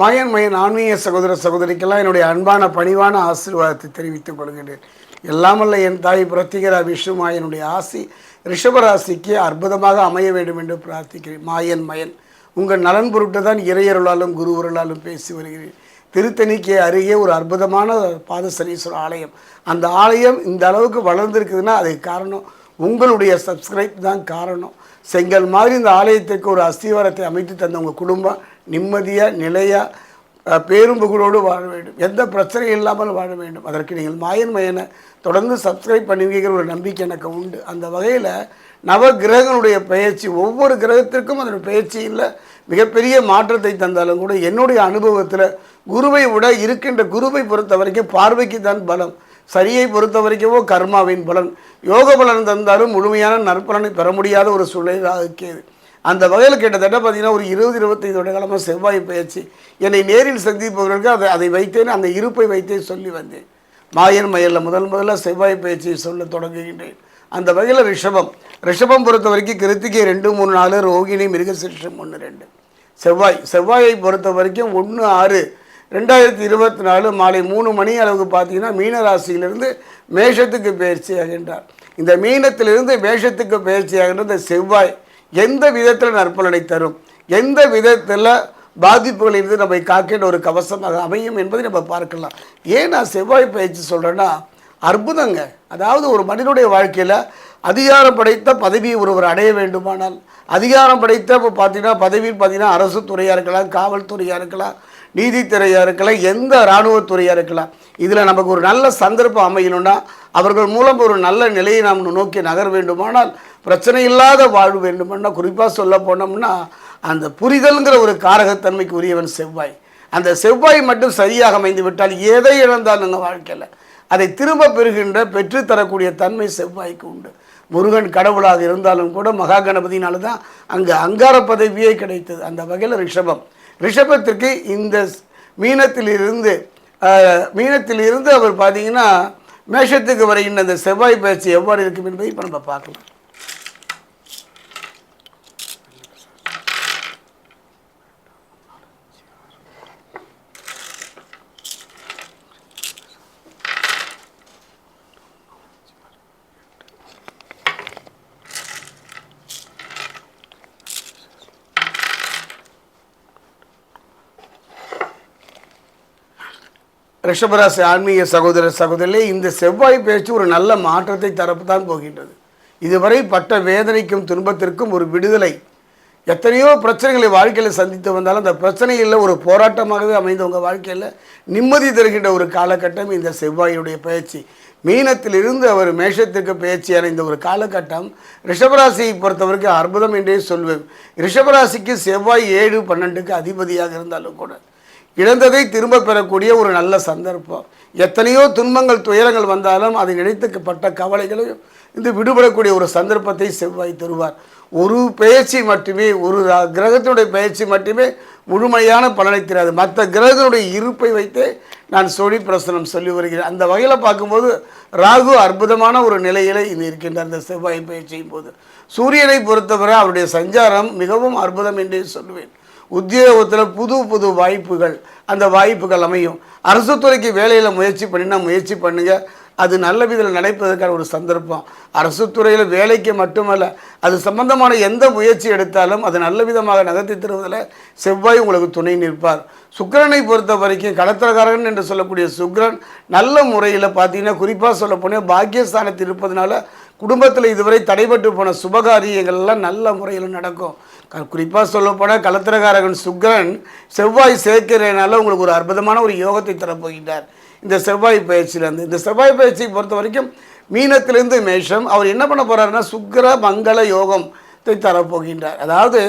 மாயன் மயன் ஆன்மீக சகோதர சகோதரிக்கெல்லாம் என்னுடைய அன்பான பணிவான ஆசீர்வாதத்தை தெரிவித்துக் கொள்கின்றேன். எல்லாமல்ல என் தாய் பிரத்திகரா விஷ்ணு மாயனுடைய ஆசி ரிஷபராசிக்கு அற்புதமாக அமைய வேண்டும் என்று பிரார்த்திக்கிறேன். மாயன் மயன் உங்கள் நலன் பொருட்டு தான் இறையருளாலும் குருவருளாலும் பேசி வருகிறேன். திருத்தணிக்கு அருகே ஒரு அற்புதமான பாதசனீஸ்வரர் ஆலயம். அந்த ஆலயம் இந்த அளவுக்கு வளர்ந்துருக்குதுன்னா அதுக்கு காரணம் உங்களுடைய சப்ஸ்கிரைப் தான் காரணம். செங்கல் மாதிரி இந்த ஆலயத்திற்கு ஒரு அஸ்திவாரத்தை அமைத்து தந்த உங்கள் குடும்பம் நிம்மதியாக நிலையாக பேரும்புகளோடு வாழ வேண்டும். எந்த பிரச்சனையும் இல்லாமல் வாழ வேண்டும். அதற்கு நீங்கள் மாயன் மயனை தொடர்ந்து சப்ஸ்கிரைப் பண்ணுவீங்கிற ஒரு நம்பிக்கை எனக்கு உண்டு. அந்த வகையில் நவ கிரகங்களுடைய பயிற்சி ஒவ்வொரு கிரகத்திற்கும் அதனுடைய பயிற்சியில் மிகப்பெரிய மாற்றத்தை தந்தாலும் கூட என்னுடைய அனுபவத்தில் குருவை விட இருக்கின்ற குருவை பொறுத்த வரைக்கும் பார்வைக்கு தான் பலம். சரியை பொறுத்த வரைக்கவோ கர்மாவின் பலன். யோக பலன் தந்தாலும் முழுமையான நற்பலனை பெற முடியாத ஒரு சூழலாக இருக்கிறது அந்த வகையில் கிட்டத்தட்ட பார்த்தீங்கன்னா ஒரு இருபது இருபத்தைந்து வருட காலமாக செவ்வாய் பயிற்சி என்னை நேரில் சந்திப்பவர்களுக்கு அதை அதை வைத்தேன் அந்த இருப்பை வைத்தே சொல்லி வந்தேன். மாயன் மயலில் முதல் முதல்ல செவ்வாய் பயிற்சியை சொல்ல தொடங்குகின்றேன். அந்த வகையில் ரிஷபம். ரிஷபம் பொறுத்த வரைக்கும் கிருத்திகை ரெண்டு மூணு நாலு ரோகிணி மிருகசிஷம் ஒன்று ரெண்டு. செவ்வாய். செவ்வாயை பொறுத்த வரைக்கும் ஒன்று ஆறு. ரெண்டாயிரத்தி இருபத்தி நாலு மாலை மூணு மணி அளவுக்கு பார்த்தீங்கன்னா மீன ராசியிலிருந்து மேஷத்துக்கு பயிற்சி ஆகின்றார். இந்த மீனத்திலிருந்து மேஷத்துக்கு பயிற்சி ஆகின்ற இந்த செவ்வாய். எந்த விதத்தில் நற்பலனை தரும்? எந்த விதத்தில் பாதிப்புகளிலிருந்து நம்மை காக்கின்ற ஒரு கவசமாக அமையும் என்பதை நம்ம பார்க்கலாம். ஏன் நான் செவ்வாய் பயிற்சி சொல்கிறேன்னா அற்புதங்க. அதாவது ஒரு மனிதனுடைய வாழ்க்கையில் அதிகாரம் படைத்த பதவியை ஒருவர் அடைய வேண்டுமானால் அதிகாரம் படைத்த இப்போ பார்த்தீங்கன்னா பதவியில் பார்த்தீங்கன்னா அரசு துறையாக இருக்கலாம் காவல்துறையாக இருக்கலாம் நீதித்துறையாக இருக்கலாம் எந்த இராணுவத்துறையாக இருக்கலாம். இதில் நமக்கு ஒரு நல்ல சந்தர்ப்பம் அமையணும்னா அவர்கள் மூலம் ஒரு நல்ல நிலையை நாம் நோக்கி நகர வேண்டுமானால் பிரச்சனை இல்லாத வாழ்வு வேண்டுமென்னா குறிப்பாக சொல்ல போனோம்னா அந்த புரிதல்ங்கிற ஒரு காரகத்தன்மைக்கு உரியவன் செவ்வாய். அந்த செவ்வாய் மட்டும் சரியாக அமைந்து விட்டால் எதை இழந்தால் நம்ம வாழ்க்கையில்? அதை திரும்ப பெறுகின்ற பெற்றுத்தரக்கூடிய தன்மை செவ்வாய்க்கு உண்டு. முருகன் கடவுளாக இருந்தாலும் கூட மகா கணபதினால தான் அங்கே அங்கார பதவியே கிடைத்தது. அந்த வகையில் ரிஷபம். ரிஷபத்திற்கு இந்த மீனத்திலிருந்து மீனத்திலிருந்து அவர் பார்த்தீங்கன்னா மேஷத்துக்கு வருகின்ற அந்த செவ்வாய் பயிற்சி எவ்வாறு இருக்கும் என்பதை இப்போ நம்ம பார்க்கலாம். ரிஷபராசி ஆன்மீக சகோதர சகோதரிலே இந்த செவ்வாய் பேச்சு ஒரு நல்ல மாற்றத்தை தரப்புத்தான் போகின்றது. இதுவரை பட்ட வேதனைக்கும் துன்பத்திற்கும் ஒரு விடுதலை. எத்தனையோ பிரச்சனைகளை வாழ்க்கையில் சந்தித்து வந்தாலும் அந்த பிரச்சனையில் ஒரு போராட்டமாகவே அமைந்த உங்கள் வாழ்க்கையில் நிம்மதி தருகின்ற ஒரு காலகட்டம் இந்த செவ்வாயுடைய பயிற்சி மீனத்திலிருந்து அவர் மேஷத்திற்கு பயிற்சியான இந்த ஒரு காலகட்டம். ரிஷபராசியை பொறுத்தவரைக்கும் அற்புதம் என்றே சொல்வேன். ரிஷபராசிக்கு செவ்வாய் ஏழு பன்னெண்டுக்கு அதிபதியாக இருந்தாலும் கூட இழந்ததை திரும்ப பெறக்கூடிய ஒரு நல்ல சந்தர்ப்பம். எத்தனையோ துன்பங்கள் துயரங்கள் வந்தாலும் அதை நினைத்துக்கப்பட்ட கவலைகளையும் இது விடுபடக்கூடிய ஒரு சந்தர்ப்பத்தை செவ்வாய் தருவார். ஒரு பயிற்சி மட்டுமே ஒரு கிரகத்தினுடைய பயிற்சி மட்டுமே முழுமையான பலனை தெரியாது மற்ற கிரகத்தினுடைய இருப்பை வைத்தே நான் சோழி பிரசனம் சொல்லி வருகிறேன். அந்த வகையில் பார்க்கும்போது ராகு அற்புதமான ஒரு நிலையில் இது இருக்கின்ற அந்த செவ்வாய் பயிற்சியின் போது. சூரியனை பொறுத்தவரை அவருடைய சஞ்சாரம் மிகவும் அற்புதம் என்றே சொல்லுவேன் உத்தியோகத்தில் புது புது வாய்ப்புகள். அந்த வாய்ப்புகள் அமையும். அரசு துறைக்கு வேலையில் முயற்சி பண்ணினா முயற்சி பண்ணுங்கள் அது நல்ல விதத்தில் நடப்பதற்கான ஒரு சந்தர்ப்பம். அரசு துறையில் வேலைக்கு மட்டுமல்ல அது சம்பந்தமான எந்த முயற்சி எடுத்தாலும் அது நல்ல விதமாக நகர்த்தி தருவதில் செவ்வாய் உங்களுக்கு துணை நிற்பார். சுக்கரனை பொறுத்த வரைக்கும் கடத்திரகாரன் என்று சொல்லக்கூடிய சுக்கரன் நல்ல முறையில் பார்த்தீங்கன்னா குறிப்பாக சொல்லப்போனால் பாக்கியஸ்தானத்தில் இருப்பதனால குடும்பத்தில் இதுவரை தடைபட்டு போன சுபகாரியங்கள்லாம் நல்ல முறையில் நடக்கும். குறிப்பாக சொல்லப்போனால் கலத்திரகாரகன் சுக்கிரன் செவ்வாய் சேர்க்கிறதுனால உங்களுக்கு ஒரு அற்புதமான ஒரு யோகத்தை தரப்போகின்றார். இந்த செவ்வாய் பயிற்சியிலேருந்து. இந்த செவ்வாய் பயிற்சியை பொறுத்த வரைக்கும் மீனத்திலிருந்து மேஷம். அவர் என்ன பண்ண போகிறாருன்னா சுக்கர மங்கள யோகத்தை தரப்போகின்றார். அதாவது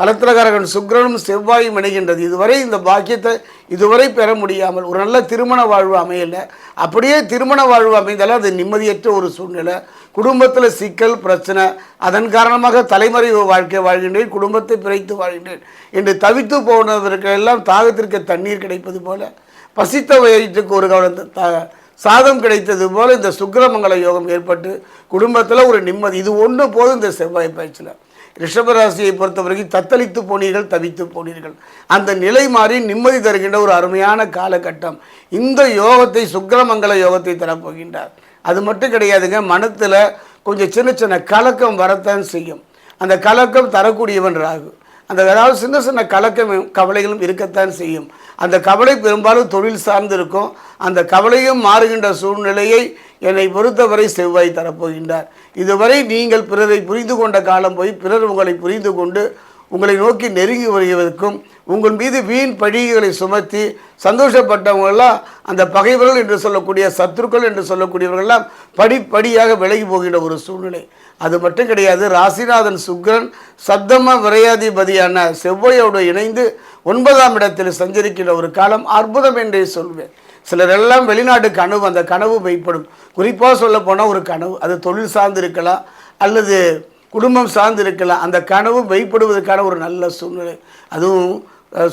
கலத்திரகாரகன் சுக்ரனும் செவ்வாயும் இணைகின்றது. இதுவரை இந்த பாக்கியத்தை இதுவரை பெற முடியாமல் ஒரு நல்ல திருமண வாழ்வு அமையல. அப்படியே திருமண வாழ்வு அமைந்தாலும் அது நிம்மதியற்ற ஒரு சூழ்நிலை. குடும்பத்தில் சிக்கல் பிரச்சனை அதன் காரணமாக தலைமறைவு வாழ்க்கை வாழ்கின்றேன் குடும்பத்தை பிரித்து வாழ்கின்றேன் என்று தவித்து போனதற்கெல்லாம் தாகத்திற்கு தண்ணீர் கிடைப்பது போல பசித்த வயிற்றுக்கு ஒரு கவனம் த- சாதம் கிடைத்தது போல இந்த சுக்கிரமங்கல யோகம் ஏற்பட்டு குடும்பத்தில் ஒரு நிம்மதி. இது ஒன்று போதும் இந்த செவ்வாய் பயிற்சியில். ரிஷபராசியை பொறுத்த வரைக்கும் தத்தளித்து போனீர்கள் தவித்து போனீர்கள். அந்த நிலை மாறி நிம்மதி தருகின்ற ஒரு அருமையான காலகட்டம். இந்த யோகத்தை சுக்கிரமங்கல யோகத்தை தரப்போகின்றார். அது மட்டும் கிடையாதுங்க மனத்தில் கொஞ்சம் சின்ன சின்ன கலக்கம் வரத்தான் செய்யும். அந்த கலக்கம் தரக்கூடியவன் ராகு. அந்த ஏதாவது சின்ன சின்ன கலக்கம் கவலைகளும் இருக்கத்தான் செய்யும். அந்த கவலை பெரும்பாலும் தொழில் சார்ந்து இருக்கும். அந்த கவலையும் மாறுகின்ற சூழ்நிலையை என்னை பொறுத்தவரை செவ்வாய் தரப்போகின்றார். இதுவரை நீங்கள் பிறரை புரிந்து கொண்ட காலம் போய் பிறர் உங்களை புரிந்து கொண்டு உங்களை நோக்கி நெருங்கி வருவதற்கும் உங்கள் மீது வீண் பழிகளை சுமத்தி சந்தோஷப்பட்டவங்கெல்லாம் அந்த பகைவர்கள் என்று சொல்லக்கூடிய சத்துருக்கள் என்று சொல்லக்கூடியவர்கள்லாம் படிப்படியாக விலகி போகின்ற ஒரு சூழ்நிலை. அது மட்டும் கிடையாது ராசிநாதன் சுக்கிரன் சப்தம விரையாதிபதியான செவ்வாயோடு இணைந்து ஒன்பதாம் இடத்தில் சஞ்சரிக்கின்ற ஒரு காலம் அற்புதம் என்றே சொல்வேன். சிலரெல்லாம் வெளிநாட்டு கனவு அந்த கனவு மெய்ப்படும். குறிப்பாக சொல்ல போனால் ஒரு கனவு. அது தொழில் சார்ந்து இருக்கலாம் அல்லது குடும்பம் சார்ந்து இருக்கலாம் அந்த கனவு வைப்படுவதற்கான ஒரு நல்ல சூழ்நிலை. அதுவும்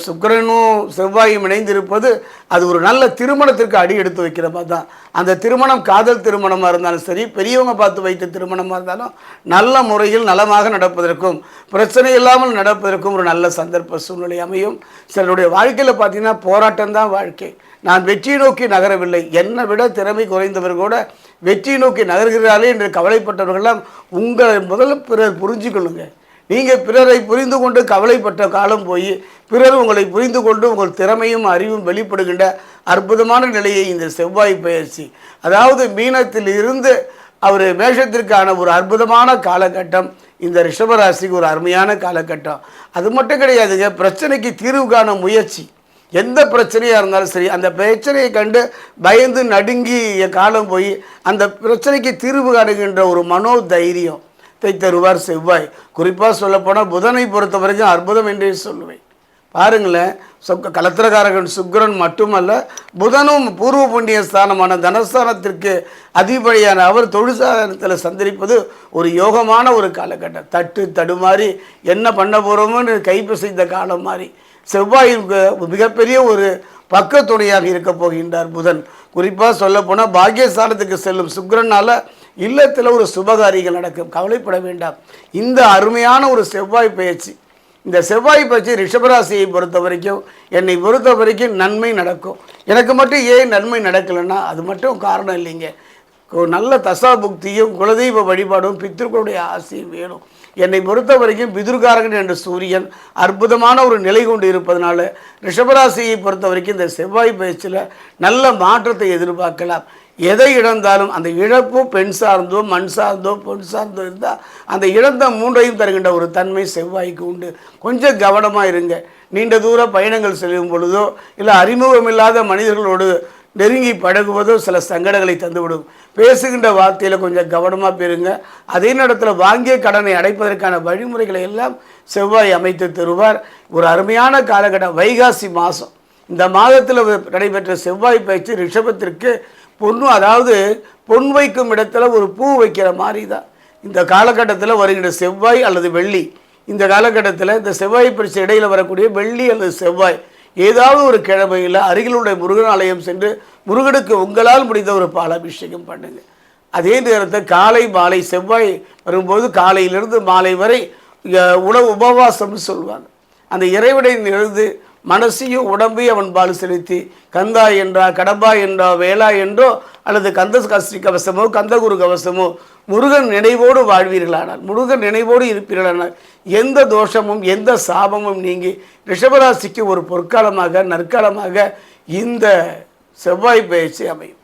சுக்கிரனும் செவ்வாயும் இணைந்திருப்பது அது ஒரு நல்ல திருமணத்திற்கு அடி எடுத்து வைக்கிற மாதிரி தான். அந்த திருமணம் காதல் திருமணமாக இருந்தாலும் சரி பெரியவங்க பார்த்து வைத்த திருமணமாக இருந்தாலும் நல்ல முறையில் நலமாக நடப்பதற்கும் பிரச்சனை இல்லாமல் நடப்பதற்கும் ஒரு நல்ல சந்தர்ப்ப சூழ்நிலை அமையும். சிலருடைய வாழ்க்கையில் பார்த்தீங்கன்னா போராட்டம் தான் வாழ்க்கை. நான் வெற்றியை நோக்கி நகரவில்லை. என்னை விட திறமை குறைந்தவர் கூட வெற்றியை நோக்கி நகர்கிறாரே என்று கவலைப்பட்டவர்கள்லாம் உங்களை முதல்ல பிறர் புரிஞ்சுக்கொள்ளுங்க. நீங்கள் பிறரை புரிந்து கொண்டு கவலைப்பட்ட காலம் போய் பிறர் உங்களை புரிந்து கொண்டு உங்கள் திறமையும் அறிவும் வெளிப்படுகின்ற அற்புதமான நிலையை இந்த செவ்வாய் பயிற்சி. அதாவது மீனத்தில் இருந்து அவர் மேஷத்திற்கான ஒரு அற்புதமான காலகட்டம் இந்த ரிஷபராசிக்கு ஒரு அருமையான காலகட்டம். அது மட்டும் கிடையாதுங்க பிரச்சனைக்கு தீர்வு காண முயற்சி. எந்த பிரச்சனையாக இருந்தாலும் சரி அந்த பிரச்சனையை கண்டு பயந்து நடுங்கிய காலம் போய் அந்த பிரச்சனைக்கு தீர்வு காணுகின்ற ஒரு மனோ தைரியம் தை தருவார் செவ்வாய். குறிப்பாக சொல்லப்போனால் புதனை பொறுத்த வரைக்கும் அற்புதம் என்றே சொல்லுவேன். பாருங்களேன் சொக்க கலத்திரகாரகன் சுக்கிரன் மட்டுமல்ல புதனும் பூர்வ புண்ணிய ஸ்தானமான தனஸ்தானத்திற்கு அதிபதியான அவர் தொழிற்சாதனத்தில் சந்தரிப்பது ஒரு யோகமான ஒரு காலகட்டம். தட்டு தடுமாறி என்ன பண்ண போகிறோமோன்னு கைப்பிசைந்த காலம் மாதிரி செவ்வாய் மிகப்பெரிய ஒரு பக்கத்துணையாக இருக்க போகின்றார் புதன். குறிப்பாக சொல்லப்போனால் பாக்கியஸ்தானத்துக்கு செல்லும் சுக்கிரனால இல்லத்தில் ஒரு சுபகாரியங்கள் நடக்கும். கவலைப்பட வேண்டாம். இந்த அருமையான ஒரு செவ்வாய் பயிற்சி. இந்த செவ்வாய் பயிற்சி ரிஷபராசியை பொறுத்த வரைக்கும் என்னை பொறுத்த வரைக்கும் நன்மை நடக்கும். எனக்கு மட்டும் ஏன் நன்மை நடக்கலைன்னா அது மட்டும் காரணம் இல்லைங்க. நல்ல தசா புக்தியும் குலதெய்வ வழிபாடும் பித்திருக்களுடைய ஆசையும் வேணும். என்னை பொறுத்த வரைக்கும் பிதுர்காரகன் என்ற சூரியன் அற்புதமான ஒரு நிலை கொண்டு இருப்பதனால ரிஷபராசியை பொறுத்த வரைக்கும் இந்த செவ்வாய் பயிற்சியில் நல்ல மாற்றத்தை எதிர்பார்க்கலாம். எதை இழந்தாலும் அந்த இழப்பு பெண் சார்ந்தோ மண் சார்ந்தோ பொன் சார்ந்தோ இருந்தால் அந்த இழந்த மூன்றையும் தருகின்ற ஒரு தன்மை செவ்வாய்க்கு உண்டு. கொஞ்சம் கவனமாக இருங்க. நீண்ட தூர பயணங்கள் செல்லும் பொழுதோ இல்லை அறிமுகமில்லாத மனிதர்களோடு நெருங்கி பழகுவதோ சில சங்கடங்களை தந்துவிடும். பேசுகின்ற வார்த்தையில் கொஞ்சம் கவனமாக பெறுங்க அதே நேரத்தில் வாங்கிய கடனை அடைப்பதற்கான வழிமுறைகளை எல்லாம் செவ்வாய் அமைத்து தருவார். ஒரு அருமையான காலகட்டம் வைகாசி மாதம் இந்த மாதத்தில் நடைபெற்ற செவ்வாய் பயிற்சி ரிஷபத்திற்கு பொண்ணு அதாவது பொன் வைக்கும் இடத்துல ஒரு பூ வைக்கிற மாதிரி தான் இந்த காலகட்டத்தில் வருகின்ற செவ்வாய் அல்லது வெள்ளி. இந்த காலகட்டத்தில் இந்த செவ்வாய் பரிசு இடையில் வரக்கூடிய வெள்ளி அல்லது செவ்வாய் ஏதாவது ஒரு கிழமையில் அருகிலுடைய முருகன் ஆலயம் சென்று முருகனுக்கு உங்களால் முடிந்த ஒரு பாலாபிஷேகம் பண்ணுங்க. அதே நேரத்தில் காலை மாலை செவ்வாய் வரும்போது காலையிலிருந்து மாலை வரை உணவு உபவாசம்னு சொல்லுவாங்க. அந்த இறைவனை எழுந்து மனசையும் உடம்பையும் அவன் பால் செலுத்தி கந்தா என்றா கடம்பா என்றா வேளா என்றோ அல்லது கந்த கஸ்ரீ கவசமோ கந்தகுரு கவசமோ முருகன் நினைவோடு வாழ்வீர்களானால் முருகன் நினைவோடு இருப்பீர்களானால் எந்த தோஷமும் எந்த சாபமும் நீங்கி ரிஷபராசிக்கு ஒரு பொற்காலமாக நற்காலமாக இந்த செவ்வாய் பயிற்சி அமையும்.